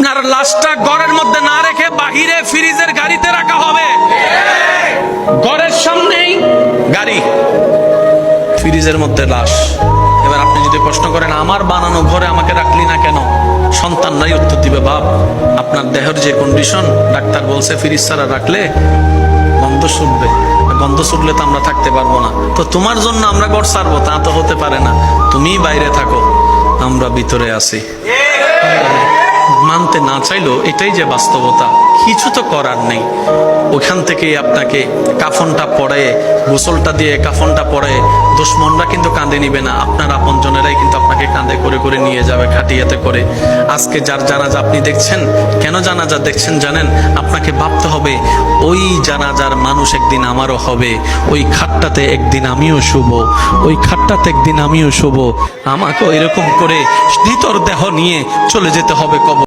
আপনার লাশটা ঘরের মধ্যে না রেখে বাহিরে ফ্রিজের গাড়িতে রাখা হবে। ঘরের সামনেই গাড়ি। ফ্রিজের মধ্যে লাশ। এবার আপনি যদি প্রশ্ন করেন, আমার বানানো ঘরে আমাকে রাখলি না কেন? সন্তানরাই উত্তর দিবে, বাপ, আপনার দেহের যে কন্ডিশন ডাক্তার বলছে ফ্রিজ ছাড়া রাখলে গন্ধ শুনবে গন্ধ শুনলে তো আমরা থাকতে পারব না। তো তোমার জন্য আমরা ঘর ছাড়বো, তা তো হতে পারে না। তুমিই বাইরে থাকো, আমরা ভিতরে আছি। মানতে না চাইলেও এটাই যে বাস্তবতা, কিছু তো করার নেই। ওখান থেকেই আপনাকে কাফনটা পরে গোসলটা দিয়ে কাফনটা পরে দুশ্মনরা কিন্তু কাঁদে নিবে না, আপনার আপনজনেরাই কিন্তু আপনাকে কাঁধে করে করে নিয়ে যাবে, খাটিয়াতে করে। আজকে যার জানাজা আপনি দেখছেন, কেন জানাজা দেখছেন জানেন? আপনাকে ভাবতে হবে, ওই জানাজার মানুষ একদিন আমারও হবে, ওই খাটটাতে একদিন আমিও শুভ ওই খাটটাতে একদিন আমিও শুভ আমাকেও এরকম করে ভিতর দেহ নিয়ে চলে যেতে হবে কবর।